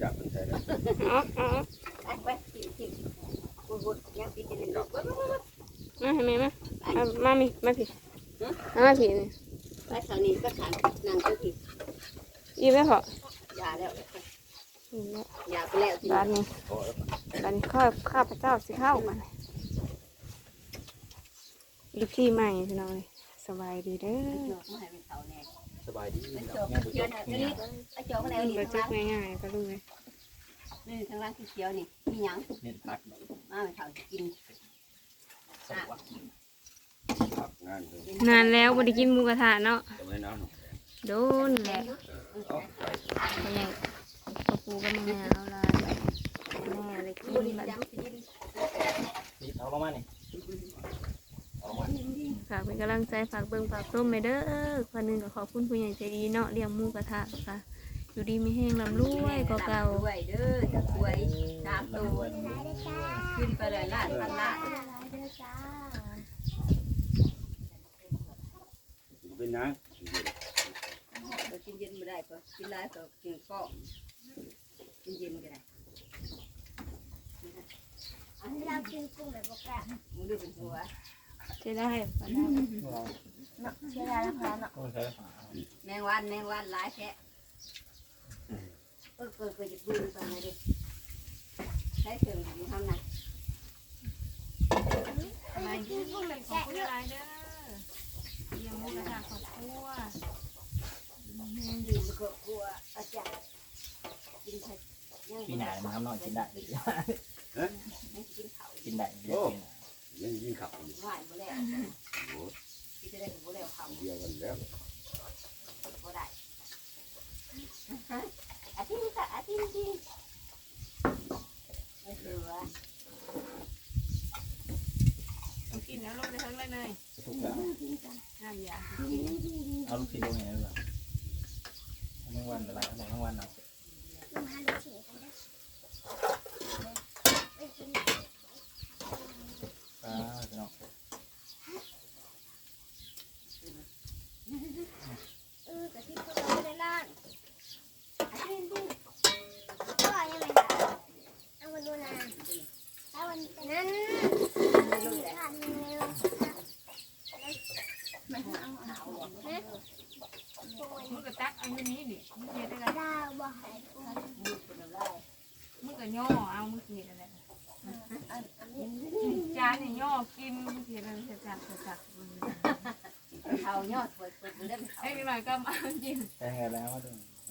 จับมันใส่แล้วอ๋ออ๋อไปไปกินกินกูบุดยังกินกินลูกไปไปไปมาให้แม่มาเอามามีมาผิดเอามาผิดนี่ไปทางนี้ก็ขันนั่งก็กินอีไม่พอยาแล้วอีแล้วยาไปแล้วจริงร้านนี้พอแล้วร้านนี้ข้าข้าพระเจ้าสิเข้ามาลูกพี่ใหม่พี่น้องเลย สบายดีเด้อหยอกมาให้เป็นเต่าแน่สบายดีเป็นเนาะจอกยังบ่เขีจยวบนะนี่นี่นะไอ้จอกอะไรมันนี่ก็ทางจุล่ากงง่ายๆก็รู้เลยนี่ทางล่างเขียวนี่ มีหยังเน้นพักมาให้เต่ากินสวัสดีพักงานเลยนานแล้วบ่ได้กินหมูกระทะเนาะทำไมน้ำหนโดนแหละเอาใส่เขาใหญ่กระปูก็มาแม่เอาลายแม่เลยกิบุนรีบัดจำกินนี่เอาลงมานี่เอาลงมาฝา กเป็นกำลังใจฝากเบิ่งฝากส้มไปเด้อคนหนึงก็ขอบคุณผู้ใหญ่ใจดีเนาะเลี้ยงหมูกระทะค่ะ อยู่ดีมีแห้งลำรวยก็เก่าด้วยเด้อจะสวยตามตัวขึ้นไปเลยล้านพันล้านเป็นนะเรากินเย็นไม่ได้ปะกินไรก็กินก้อนกินเย็นก็ได้อันนี้เรากินกุ้งแบบโบกะมึงดูเป็นตัว ใช่ได้ปะนะเนาะเชื่อได้แล้วค่ะเนาะก็ใช้แมงวันแมงวันหลายแค่เออเกิดเกิดจะปืนตอนไหนดิใช้เครื่องอยู่ทำไหนอันนี้กินกุ้งแบบแกะเยอะเด้อเลี้ยงหมูกระทะครอบครัวยืนก็กลัวอาจารย์กินใช่ยังปีหน้ามันทำน้อยกินได้ ไม่กินเขา กินได้ปีหน้า ยังยิงขับอยู่ ไหวบ่แล้วกินจะได้บ่แล้วเขา เดียวกันแล้ว บ่ได้อาทิตย์ค่ะอาทิตย์ที่ไม่ถือว่า ต้องกินแล้วลงในทั้ง เลยเนยทุกอย่างน้ำยาเอาลูกชิ้นลงอย่างนี้แบบทั้งวันอะไรทั้งวันเนาะมันทานลูกชิ้นกันได้ไม่กินอ่าเนาะเออกะทิพวกเราไม่ได้ล้างอันนี้ดิก็ยังไงคะเอามาดูนะถ้าวันนั้น ไม่รู้แหละ ทานเร็วมันเอาเอา มึงก็ตักเอาอยู่นี้ดิมึงเฮ็ดได้ ดาวบ่หายกุ้ง มือคนละลาย มึงก็ย่อเอามึงเฮ็ดอะไรจานนี่ย่อกินมึงเฮ็ดอะไรเฮ็ดจักเฮ็ดจัก เขายอดเปิดเปิดเล่นเขา ไอ้หน่อยก็มากินแค่ไงแล้วมาดู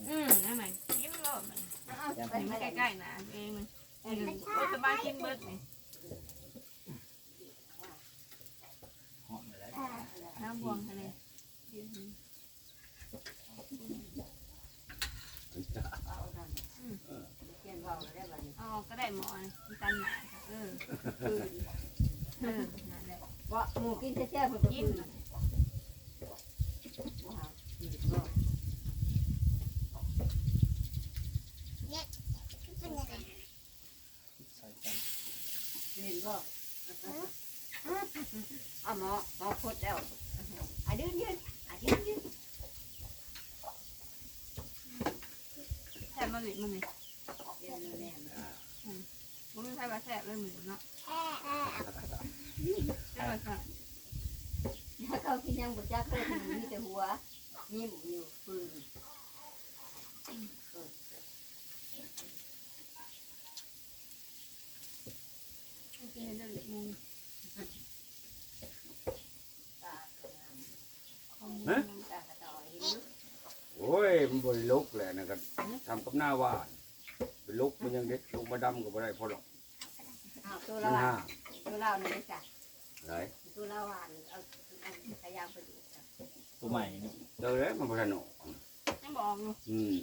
อืมนั่นไหนกินรอบมันเอาไมันไม่ใกล้ๆนะเองมันเออสบายกินเบิดนี่หอมเลยน้ำบวงทะเลเอาทำเขียนว่าได้บัดนี้อ๋อก็ได้หมอตันหนาเออคืนเออนั่นแหละว่าหมูกินแท้ๆเพิ่นก็กิคืนนว้าวนี่ยังไงใส่กัน นบ่เอาหมอหมอพดแล้วอะยืนยืนอะยืนยืนแซ่บมาเลยมันนี่ยืนแน่นผมไม่ใช่ว่าแซ่บเลยเหมือนเนาะแอ่แอ่ใช่ว่าแซ่บเขากินยังบ่จักเลยมีแต่หัว มีหมูอยู่ปืนกินเห็นเด็กมุงตาขนาดคอมมูตากระต่อยเห็นอยู่โอ้ยมันบริลุกแหละนะครับทำกับหน้าว่านเป็นลุกมันยังเด็กลุกมาดำก็บ่ได้พอหรอกอ้าวตัวมัเรานอะห้าตัวเรานี่จ้ะไหนตัวเราอ่านเอาอันขยามไปดูจ้ะ ตัวใหม่นี่เจอแล้วมันบ่ทันออกไม่บอกอยู่อืม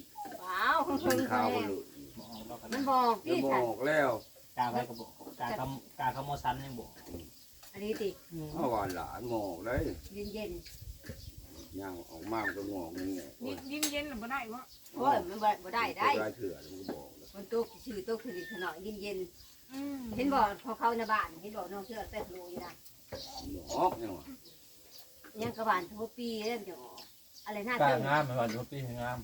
ว้าวเพิ่งมันๆข้าวเลมันยหลุดมองเรากันมันบอกเดี๋ยวพี่บฉันอกแล้วกาไปกระบอกกาคำกาคำโมซันยังบอกอันนี้ติเมื่อวานหลานหมอกเลยเย็นเย็นย่างออกมามันก็งอกนี่ไงโอ้ยิ้ยมยิ้มเย็นหรือไม่ได้วะๆโอ้ยมันบ่บ่ได้ได้ตัวลายเถื่อนมันก็บอกแล้วมันตุกชื่อตุกคือขนาดเย็นเย็นอืมเห็นบ่พอเขาในบ้านเห็นบ่น้องเชื่อแต่รู้อยู่นะหมอกยังวะ ยังกระบาลทั่วปีเล่นจะออกอะไรหน้ากล้าตึงงามไหมว่าดูปีงาม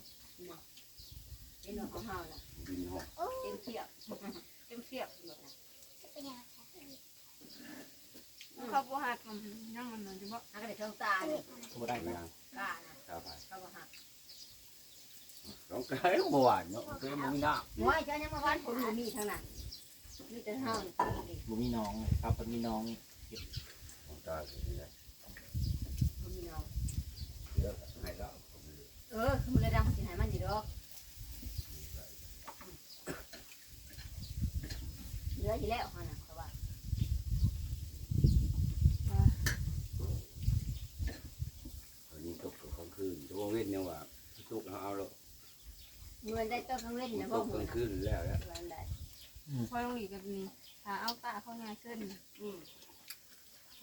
เป็นหัวของเฮาน่ะบินหอกโอ้เต็มเทียบเต็มเทียบหมดน่ะเป็นยังไงเขาบ่หักยังมันน่ะสิบ่อันก็ได้ช่องตาเนี่ยบ่ได้ไม่นะยังกล้านะตาไปเขาบ่หักสองไก่เมื่อวานเนาะเกมมันมีน้หัวไอ้เจ้ายังมาวันผมบ่มีทั้งนั้นมีแต่เฮานี่ตีบ่มีน้องครับมันมีน้องำของตาสิได้ บ่มีน้อง เดี๋ยวให้เรา เออคือมันเลยดังสิให้มันอยู่ดอกเหลืออยู่แล้วเฮาน่ะเขาว่าตอนนี้ตกกลางคืนชั่วโมงเว้นยังว่าตกเอาแล้วเงินได้ต้นข้างเล่นนะตบ่กหูกลางคืนแล้วแล้ววันใดพอลงอีกกับนี่ถ้าเอาตาเข้าง่ายขึ้นอืม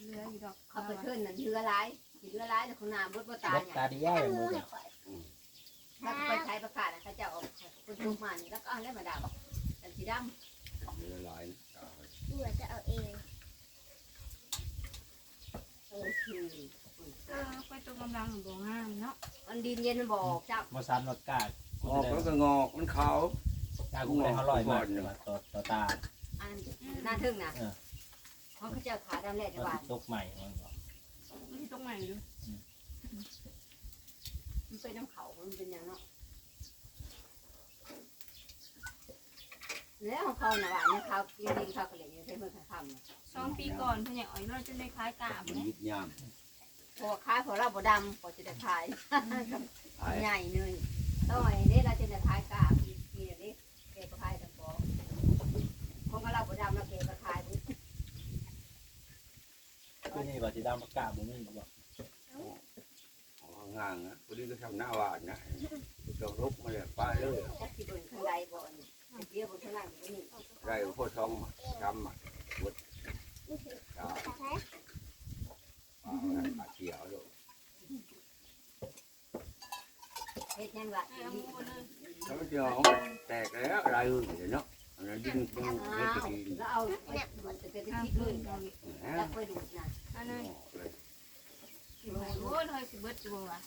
เหลืออยู่ดอกเขาไปขึ้นน่ะเรือร้ายสิเรือร้ายแต่คนหน้าบดบ่ตายรถเนี่ยตาดีย่าอย่างมืมืออให้ข่อย ถ้าไปใช้ประกาศนะเขาจะเอาคนทุกมานี่แล้วก็เอาเล่มาดาวแต่สีดเรือหลายนะตาไปเบื่อจะเอาเองำโอ้คือเออไปตรงกำลังบ่งามเนาะมันดินเย็นมันบอกจับบ่ซ้ำรถกล้ากูออกจะแล้วได้ก็งอกมันขาวกล้ากูได้เขาลอยมากต่อต่อตาอันหน้าทึ่งนะเพราะเขาจะขาดำแรกจะหมัวานนตกใหม่มันบอกมันสิตรงใหม่อยู่ มันเป็นน้ำเขามันเป็นอย่างเนาะแล้วของเขาหน่ะหวานเนี่ยเขาจริงๆเขาก็เลยยังใช้เมื่อคำเนี่ยสองปีก่อนเพิ่นอยากเอาเราจนได้คล้ายกาบมันเลยยิบยามพอขายพอเราบ่ดำพอจะได้ขายหายใหญ่เลยต้องไอ้นี่เราจะได้ขายกาปีปีนี้เก็บขายตะปอของเราบ่ดำเราเก็บขาย คือนี่ว่าสิดำประกาศบ่มีบ่บอก ห่างๆนะพอดีก็ทำหน้าหวานนะตกลุกมาเลยป้ายเลยจักสิเบิ่งข้างใดบ่นี่เดี๋ยวบนข้างล่างบ่นี่ได้พ่อท้องมาจำมาหมดตาแต่ไหนปลาปลาเขียวด้วยเฮ็ดยังละให้เอาหมูเลยแล้วมันจะเอาแตกแล้วลายอื่นเดี๋ยวเนาะอันนั้นดิ้นดิ้นอ้าไม่วดีแล้วเอาไปดูดจะเป็นข้ามที่คืพื้นนเอาอีกนะแล้วไปดูดน่ะอันนั้นเลย สิบ่โอ้ยเฮ้ยสิเบิดอยู่บ่วะ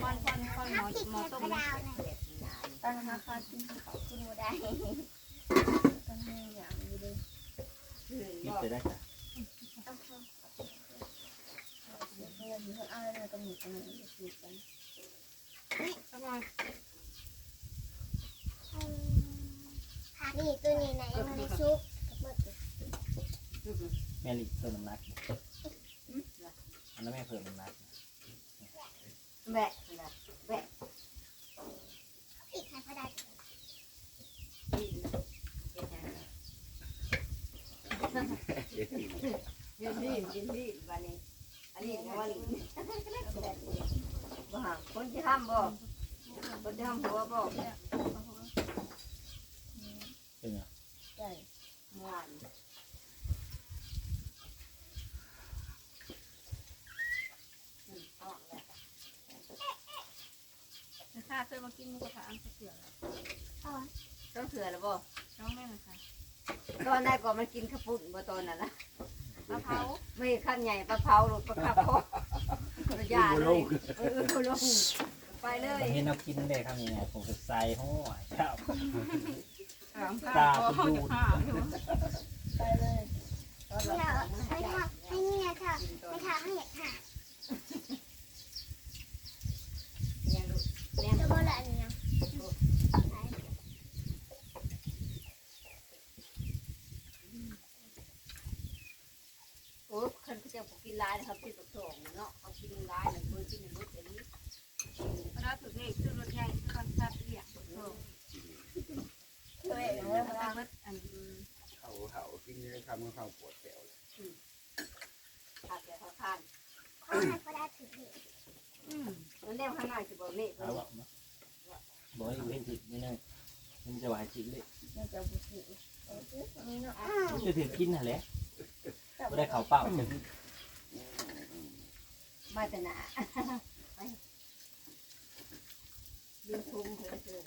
ควันควันควันหมอพี่หมอแค่ต้มกระนะดาวนะแบบนี้นะตอนนั้นเขากินเขาคุณโมได้ตอนนี้อย่างนี้เลยคือคิดบ่จะได้จ้ะเอาเขาเพื่อนเพื่อนเอาอะไรกันหมดกันอยู่กันสักหน่อยค่ะนี่ตัวนี้ไหนยังไม่ได้ซุกกับมือแม่ลิเพิ่มน้ำหนักอันนั้นแม่เพิ่มน้ำหนักแบะนะแบะอีกค่ะพระดานี่เฮ็ดยังเย็นดีเย็นดีวันนี้อันนี้วันบ่หาคนที่ทำบ่คนที่ทำหัวบ่ เป็นไง ใช่ ม่วน อืมเอาแหละ แต่ถ้าเคยมากินหมูกระทะอันเสือแล้วต้องเถื่อแล้วบ่น้องแม่น่ะค่ะตอนได้ก่อนมันกินข้าวปุ้นบ่ตอนนั้นนะมะพร้าวไม่ขั้นใหญ่ปลาเผาหรอกปลาขับคอระยาเลยเออเออลงไปเลยเห็นเรากินได้ทำยังไงผมจะใส่หัวเจ้าสามข้าวก็จะข้าวอยู่ไปเลยตอนไม่เราค่ะไม่ค่ะไม่เนี่ยค่ะไม่ค่ะให้ค่ะยังดูแน่ จะ น บอกอะไรเนี่ย โอ้คันเขาจะกิ นร้ายนะครับที่ตกส่งเนาะเขากินร้ายหนึ่งคนกินหนึ่งรถอย่างนี้เราถึงนี่ขึ้นรถใหญ่ขึ้นคอนซับเรียกเคยเอเมื่ออมาวานเอันเขาเขากินได้ทำเขาปวดแถวผัดแต่เขาทานเขาให้พระดาถืออืมมันแนวข้างหน้าจะบอกนี่อาบอกนะบอกให้อยู่ให้จิตไม่ได้มันจะวายจิตเลยเนี่ยจะบุษีนี่เนาะมันจะถือกินน่ะแหละไม่ได้เขาเปล่า มาแต่หนาไปดึงทุ่งเถอะเถอะ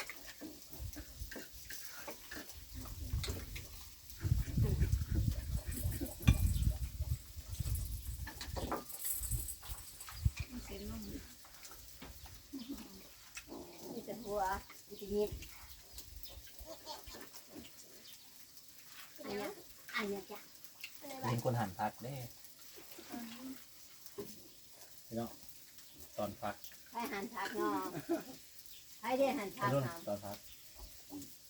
จะหัวจะยิ้มอันนี้อันนี้จ้ะเป็นคนหั่นผักได้ ตอนพักให้หันทักเนาะให้ได้หันไปทักนู่นเนาะตอนพัก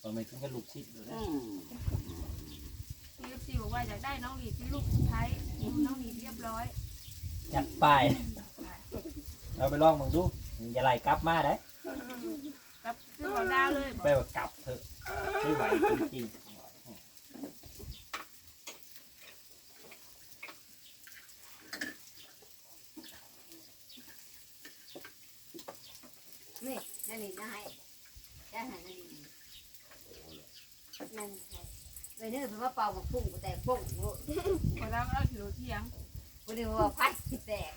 ตอนไม่กินก็ลูกชิดอยู่อืนะมพี่ซีบอกว่าอยากได้น้องหลีดที่ลูกไทยน้องหลีดเรียบร้อยจัดไปเราไปลองมึงดูอย่าไล่กลับมาได้กับซื้อของดาวเลยไปว่ากลับเถอะไม่ไหวจริงนี่ นั่นนี่นะให้จะหันนั่นนี่นั่นให้ไปเนื้อเพราะว่าเป่ามาพุ่งกูแตกพุ่งกูของดาวเราถือเที่ยงกูนึกว่าไผ่แตก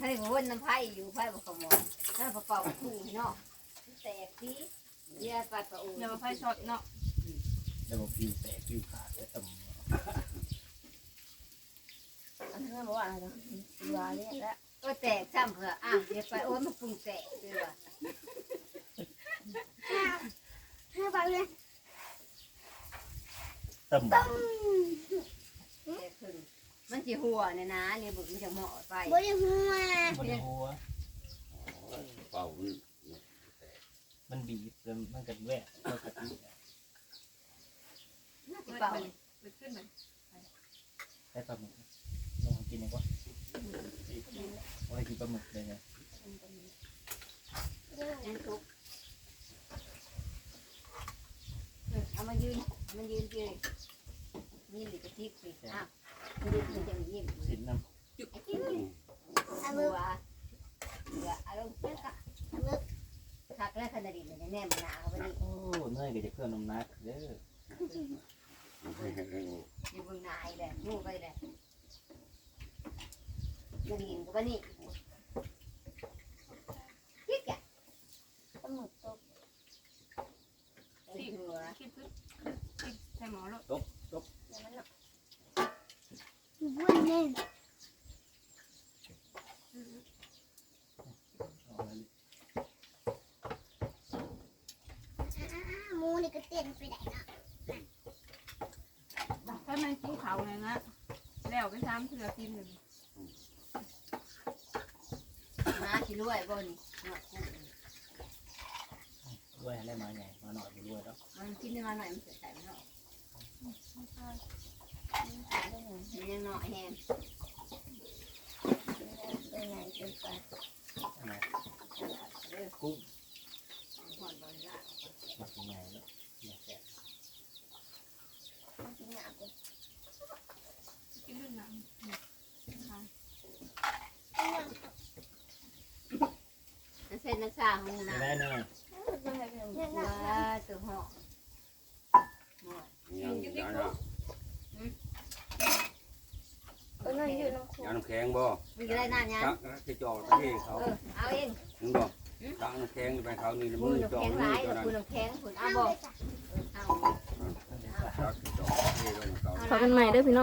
ให้กูวนน้ำไผ่อยู่ไผ่บอกขโมยนั่นพอเป่ามาพุ่งเนาะแตกสิเยี่ยปัดประอูเดี๋ยวมาไฟช็อตเนาะๆแล้วก็ฟิวแตกฟิวขาดแต่ต่ำอันนี้บอกว่าอะไรนะวาเนี่ยแล้วก็แตกซ้ำเผื่ออะเดี๋ยวไปโอ้ยมันพุ่งแตกเลยว่ะ ให้ไปเลยต่ำแตกขึ้นมันจีหัวเนี่ยนะเนี่ยบุกมันจะเหมาะไปบริหัวบนหัว เป่ามันมันบีบแล้วมันกันแวะปกติเป่าไปขึ้นเลยได้ปลาหมึกลองกินดีกว่าว่ากินปลาหมึกเลยไง นั่นทุกเอามายืนมันยืนยืนนี่หรือกระทิบสิอ้าวมันยืนมันจะยิ้มสินน้ไอ้ที่หัวเหลืออารมณ์เชื่อกะทักแล้วขนาดนี้มันจะแนมหนาวันนี้โอ้เนยก็จะเพิ่มน้ำหนักเด้ออยู่บนนายแหละนู่ไปแหละกระดิ่งกับวันนี้คิดกะ ปลาหมึกตกไอ้หัวคิดปึ๊บคิดใส่หมอแล้วอย่างนั้นเนาะบ้วนเล่นเอาเลยมูนี่ก็เต้นไปไหนเนาะถ้ามันกินเขาเลยนะแล้วไปซ้ำเถื่อกินหนึ่งมาชิรวยบ่นี่ ได้มาไงมาหน่อยอยู่ด้วยแล้วมันกินไมาหน่อยมันเสียใจไม่หรอนยังหน่อยแฮมเป็ใไงเป็นไปกุ้มาเป็นไงแเนี่ยแกกินหนักเลยกินนักนเส้นน้ำชาของน้ำ มาให้เป็นหัวตัวหอกยังยังเนาะเออนั่นอยู่น้ำขวดยังน้ำแข็งบ่มีอะไรน่าเนี่ยตักจะจ่อตะเเขา เออเอาเองนึงบ่ตักน้ำแข็งไปเขานี่มือจ่อมือจ่อนั่นคุณน้ำแข็งคุณเอาบ่ตักจ่อตะเเขาเป็นใหม่เด้อพี่น้อง